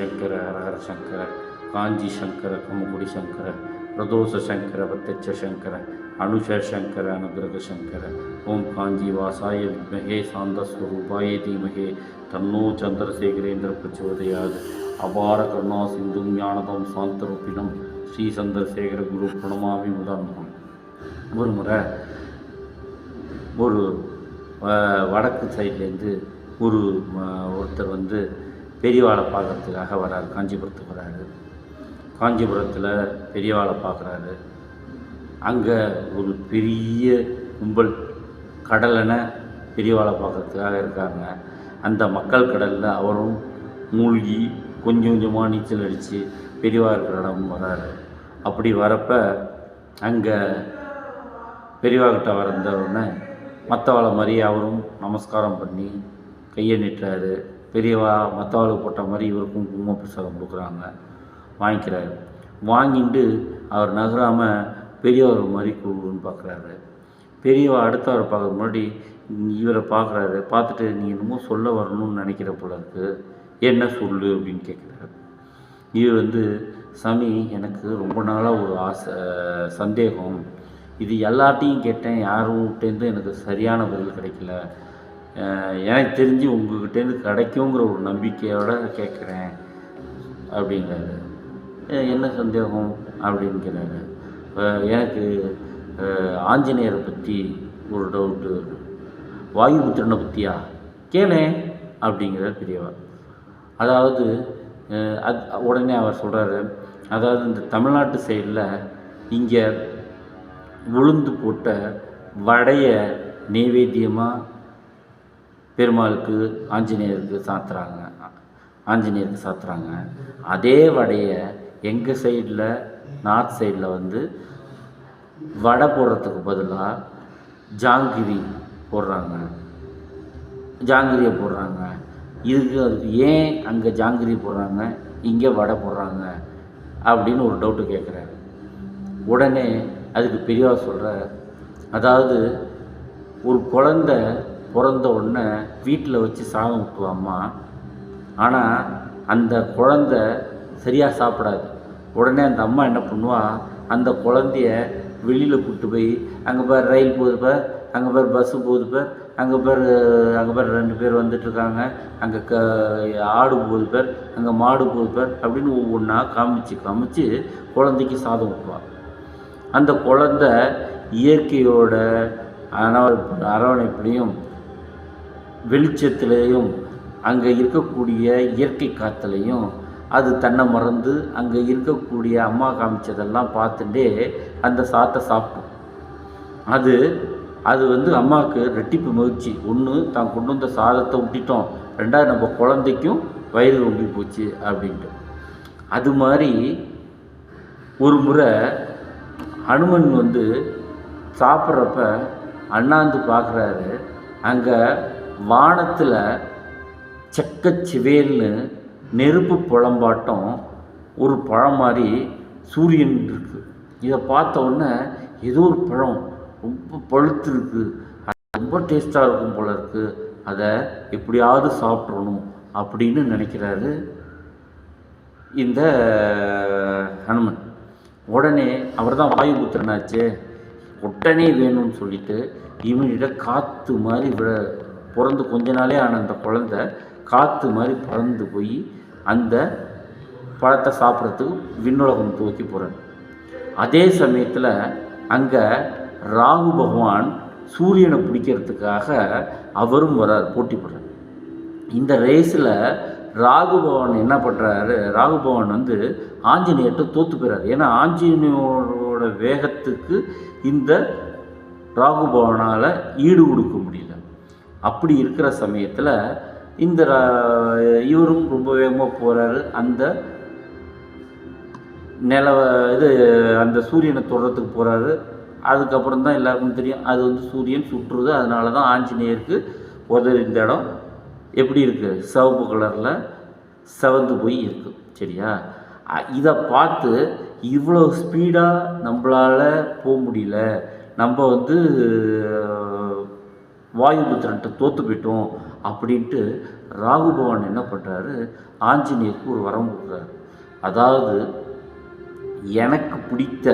சங்கர ஹரஹர சங்கர காஞ்சி சங்கர கமுகுடி சங்கர பிரதோஷ சங்கர பிரத்யட்ச சங்கர அனுஷ சங்கர அனுகிரக சங்கர ஓம் காஞ்சி வாசாய வித்மகே சாந்தஸ்வரூபாய தீமகே தன்னோ சந்திரசேகரேந்திர பிரச்சோதையாது அபார கருணா சிந்தும் ஞானதம் சாந்தரூபினம் ஸ்ரீ சந்திரசேகர குரு பிரணமாமி உதாரணம் ஒரு முறை ஒரு வடக்கு சைட்லேருந்து ஒரு ஒருத்தர் வந்து பெரியவாளை பார்க்கறதுக்காக வராரு காஞ்சிபுரத்துக்கு வராரு. காஞ்சிபுரத்தில் பெரியவாளை பார்க்குறாரு. அங்கே ஒரு பெரிய கும்பல் கடலென பெரியவாளை பார்க்குறதுக்காக இருக்காங்க. அந்த மக்கள் கடலில் அவரும் மூழ்கி கொஞ்சம் கொஞ்சமாக நீச்சல் அடித்து பெரியவா இருக்கிற இடம் வராரு. அப்படி வரப்போ அங்கே பெரியவாகிட்ட வரந்தவுடனே மற்றவாளை மாதிரி அவரும் நமஸ்காரம் பண்ணி கையை நிட்டுறாரு. பெரியவா மற்றவாளுக்கு போட்ட மாதிரி இவருக்கும் குங்கும பிரசாதம் கொடுக்குறாங்க. வாங்கிக்கிறாரு. வாங்கிட்டு அவர் நகராமல் பெரியவர் மாதிரி கூடுன்னு பார்க்குறாரு. பெரியவா அடுத்தவரை பார்க்குற முன்னாடி இவரை பார்க்குறாரு. பார்த்துட்டு நீ என்னமோ சொல்ல வரணும்னு நினைக்கிற போல இருக்கு. என்ன சொல்லு? அப்படின்னு கேட்குறாரு. இவர் வந்து சாமி எனக்கு ரொம்ப நாளாக ஒரு ஆசை சந்தேகம். இது எல்லாத்தையும் கேட்டேன். யாரும் யாருக்கிட்டேருந்து எனக்கு சரியான பதில் கிடைக்கல. எனக்கு தெரிஞ்சு உங்ககிட்டேருந்து கிடைக்குங்கிற ஒரு நம்பிக்கையோடு கேட்குறேன் அப்படிங்கிறாரு. என்ன சந்தேகம் அப்படிங்கிறாரு. எனக்கு ஆஞ்சநேயரை பற்றி ஒரு டவுட்டு வாயுபுத்திரனை பற்றியா கேளே அப்படிங்கிறார் பெரியவர். அதாவது அது உடனே அவர் சொல்கிறாரு அதாவது இந்த தமிழ்நாட்டு சைடில் இங்கே உளுந்து போட்ட வடைய நைவேத்தியமாக பெருமாளுக்கு ஆஞ்சநேயருக்கு சாத்துறாங்க. ஆஞ்சநேயருக்கு சாத்துறாங்க. அதே வடையை எங்கள் சைடில் நார்த் சைடில் வந்து வடை போடுறதுக்கு பதிலாக ஜாங்கிரி போடுறாங்க. ஜாங்கிரியை போடுறாங்க. இதுக்கு அதுக்கு ஏன் அங்கே ஜாங்கிரி போடுறாங்க? இங்கே வடை போடுறாங்க அப்படின்னு ஒரு டவுட்டு கேட்குறாரு உடனே அதுக்கு பெரியவா சொல்கிற அதாவது ஒரு குழந்த பிறந்த உடனே வீட்டில் வச்சு சாதம் ஊட்டுவாம்மா. ஆனால் அந்த குழந்த சரியாக சாப்பிடாது. உடனே அந்த அம்மா என்ன பண்ணுவா? அந்த குழந்தைய வெளியில் கூப்பிட்டு போய் அங்கே பேர் ரயில் போகுது பார் அங்கே பேர் பஸ்ஸு போகுது பார் அங்கே பேர் அங்கே பேர் ரெண்டு பேர் வந்துட்டுருக்காங்க அங்கே க ஆடு போகுது பேர் அங்கே மாடு போகுது பேர் அப்படின்னு ஒவ்வொன்றா காமிச்சு காமிச்சு குழந்தைக்கு சாதம் ஊட்டுவாள் அந்த குழந்த இயற்கையோட அரவணைப்பு அரவணைப்புலையும் வெளிச்சத்துலேயும் அங்கே இருக்கக்கூடிய இயற்கை காற்றுலையும் அது தன்னை மறந்து அங்கே இருக்கக்கூடிய அம்மா காமிச்சதெல்லாம் பார்த்துட்டே அந்த சாத்தை சாப்பிட்டோம். அது அது வந்து அம்மாவுக்கு ரெட்டிப்பு மகிழ்ச்சி. ஒன்று தான் கொண்டு வந்த சாதத்தை விட்டுட்டோம் ரெண்டாவது நம்ம குழந்தைக்கும் வயிறு ரொம்பி போச்சு அப்படின்ட்டு. அது மாதிரி ஒரு முறை ஹனுமன் வந்து சாப்பிட்றப்ப அண்ணாந்து பார்க்குறாரு. அங்கே வானத்தில் செக்கச்சிவேல்னு நெருப்பு புலம்பாட்டம் ஒரு பழம் மாதிரி சூரியன் இருக்குது இதை பார்த்த உடனே ஏதோ ஒரு பழம் ரொம்ப பழுத்துருக்கு அது ரொம்ப டேஸ்ட்டாக இருக்கும் போல இருக்குது அதை எப்படியாவது சாப்பிட்றணும் அப்படின்னு நினைக்கிறாரு இந்த ஹனுமன். உடனே அவர் தான் வாயுபுத்திரனாச்சே. உடனே வேணும்னு சொல்லிட்டு இவனிட காற்று மாதிரி விழ பிறந்து கொஞ்ச நாளே ஆன அந்த குழந்த காற்று மாதிரி பறந்து போய் அந்த பழத்தை சாப்பிட்றதுக்கு விண்ணுலகம் தூக்கி போகிறார் அதே சமயத்தில் அங்கே ராகு பகவான் சூரியனை பிடிக்கிறதுக்காக அவரும் வரார் போட்டி போடுறார். இந்த ரேஸில் ராகு பகவான் என்ன பண்ணுறாரு ராகு பகவான் வந்து ஆஞ்சநேயர்கிட்ட தோற்று போயிறாரு. ஏன்னா ஆஞ்சநேயரோட வேகத்துக்கு இந்த ராகு பகவானால் ஈடு கொடுக்க முடியல. அப்படி இருக்கிற சமயத்தில் இந்த இவரும் ரொம்ப வேகமாக போகிறாரு அந்த நிலவ இது அந்த சூரியனை தொடுறதுக்கு போகிறாரு அதுக்கப்புறம் தான் எல்லாருக்கும் தெரியும் அது வந்து சூரியன் சுற்றுது. அதனால தான் ஆஞ்சநேயருக்கு உதவி இந்த இடம் எப்படி இருக்குது சிவப்பு கலரில் செவந்து போய் இருக்குது சரியா? இதை பார்த்து இவ்வளோ ஸ்பீடாக நம்மளால் போக முடியல. நம்ம வந்து வாயுபுத்திரன்ட்ட தோற்று போயிட்டோம் அப்படின்ட்டு ராகு பகவான் என்ன பண்ணுறாரு ஆஞ்சநேயருக்கு ஒரு வரம் கொடுக்குறாரு. அதாவது எனக்கு பிடித்த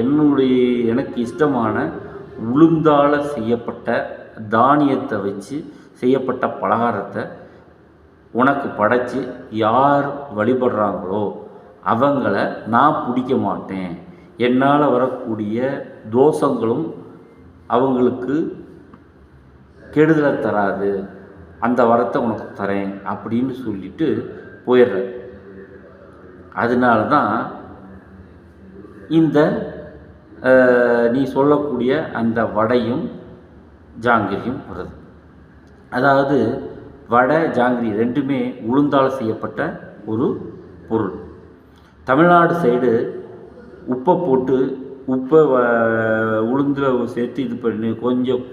என்னுடைய எனக்கு இஷ்டமான உளுந்தால் செய்யப்பட்ட தானியத்தை வச்சு செய்யப்பட்ட பலகாரத்தை உனக்கு படைச்சி யார் வழிபடுறாங்களோ அவங்கள நான் பிடிக்க மாட்டேன். என்னால் வரக்கூடிய தோஷங்களும் அவங்களுக்கு கெடுதலை தராது. அந்த வரத்தை உனக்கு தரேன் அப்படின்னு சொல்லிட்டு போயிடுறேன் அதனால தான் இந்த நீ சொல்லக்கூடிய அந்த வடையும் ஜாங்கிரியும் வருது. அதாவது வடை ஜாங்கிரி ரெண்டுமே உளுந்தால் செய்யப்பட்ட ஒரு பொருள். தமிழ்நாடு சைடு உப்பை போட்டு உப்பை வ- சேர்த்து இது பண்ணி கொஞ்சம்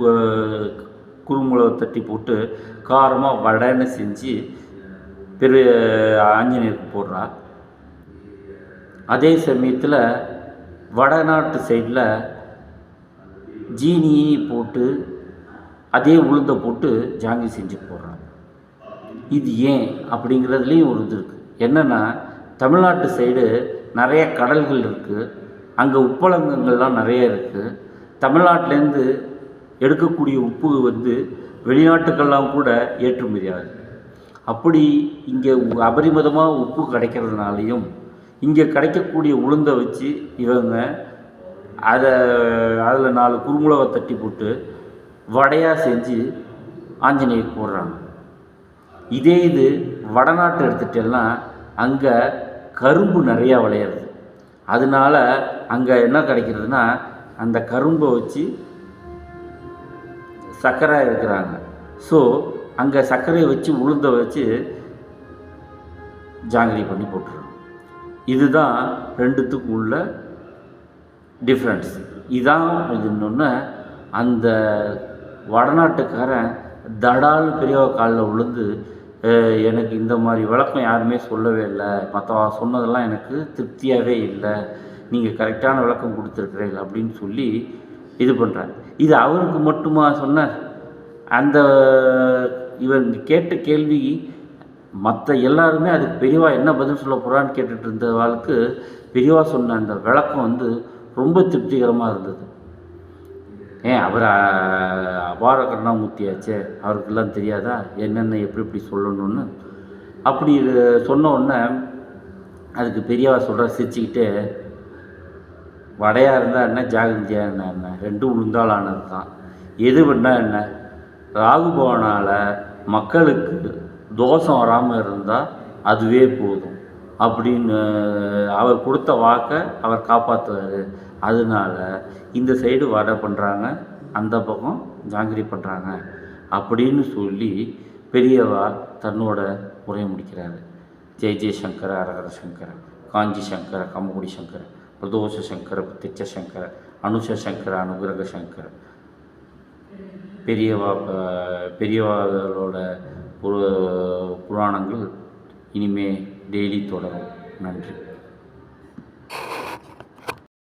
கு- தட்டி போட்டு காரமாக வடைன்னு செஞ்சு பெரு ஆஞ்சநேயருக்கு போடுறா அதே சமயத்தில் வடநாட்டு சைடில் ஜீனி போட்டு அதே உளுந்தை போட்டு ஜாங்கி செஞ்சு போடுறாங்க இது ஏன் அப்படிங்கிறதுலேயும் ஒரு இது இருக்குது என்னென்னா தமிழ்நாட்டு சைடு நிறைய கடல்கள் இருக்குது அங்கே உப்பளங்கங்கள்லாம் நிறைய இருக்குது தமிழ்நாட்டிலேருந்து எடுக்கக்கூடிய உப்பு வந்து வெளிநாட்டுக்கெல்லாம் கூட ஏற்றுமதி ஆகுது அப்படி இங்கே அபரிமிதமாக உப்பு கிடைக்கிறதுனாலையும் இங்கே கிடைக்கக்கூடிய உளுந்தை வச்சு இவங்க அதை அதில் நாலு குறுமுளவை தட்டி போட்டு வடையாக செஞ்சு ஆஞ்சநேயர் போடுறாங்க. இதே இது வடநாட்டை எடுத்துட்டேன்னா அங்கே கரும்பு நிறையா விளையிறது. அதனால அங்கே என்ன கிடைக்கிறதுனா அந்த கரும்பை வச்சு சர்க்கரை இருக்கிறாங்க ஸோ அங்கே சர்க்கரையை வச்சு உளுந்த வச்சு ஜாங்கிரி பண்ணி போட்டுருவோம் இதுதான் ரெண்டுத்துக்கும் உள்ள டிஃப்ரென்ஸ் இதான் இது இன்னொன்று அந்த வடநாட்டுக்காரன் தடால் பெரியவ காலில் விழுந்து எனக்கு இந்த மாதிரி விளக்கம் யாருமே சொல்லவே இல்லை. மற்ற சொன்னதெல்லாம் எனக்கு திருப்தியாகவே இல்லை. நீங்கள் கரெக்டான விளக்கம் கொடுத்துருக்குறீங்க அப்படின்னு சொல்லி இது பண்ணுறேன் இது அவருக்கு மட்டுமா சொன்னார். அந்த இவன் கேட்ட கேள்வி மற்ற எல்லாருமே அதுக்கு பெரியவா என்ன பதில் சொல்ல போகிறான்னு கேட்டுட்டு இருந்தவாளுக்கு பெரியவா சொன்ன அந்த விளக்கம் வந்து ரொம்ப திருப்திகரமாக இருந்தது. ஏன் அவர் அபார கருணாமூர்த்தியாச்சே அவருக்கெல்லாம் தெரியாதா? என்னென்ன எப்படி எப்படி சொல்லணும்னு. அப்படி சொன்ன உடனே அதுக்கு பெரியவா சொல்கிற சிரிச்சுக்கிட்டே வடையாக இருந்தால் என்ன ஜாகிரதையாக என்ன என்ன? ரெண்டும் உளுந்தாளானது தான். எது பண்ணால் என்ன? ராகு பவனால் மக்களுக்கு தோஷம் வராமல் இருந்தால் அதுவே போதும். அப்படின்னு அவர் கொடுத்த வாக்கை அவர் காப்பாற்றுவார் அதனால இந்த சைடு வடை பண்ணுறாங்க அந்த பக்கம் ஜாங்கிரி பண்ணுறாங்க அப்படின்னு சொல்லி பெரியவா தன்னோட உரையை முடிக்கிறாரு. ஜெய் ஜெய் சங்கர அரகர சங்கர காஞ்சி சங்கர கம்மகுடி சங்கர. பிரதோஷ சங்கர பிரத்யட்ச சங்கர அனுஷ சங்கர அனுகிரக சங்கர பெரியவா ப- புராணங்கள் இனிமே டெய்லி தொடரும். நன்றி.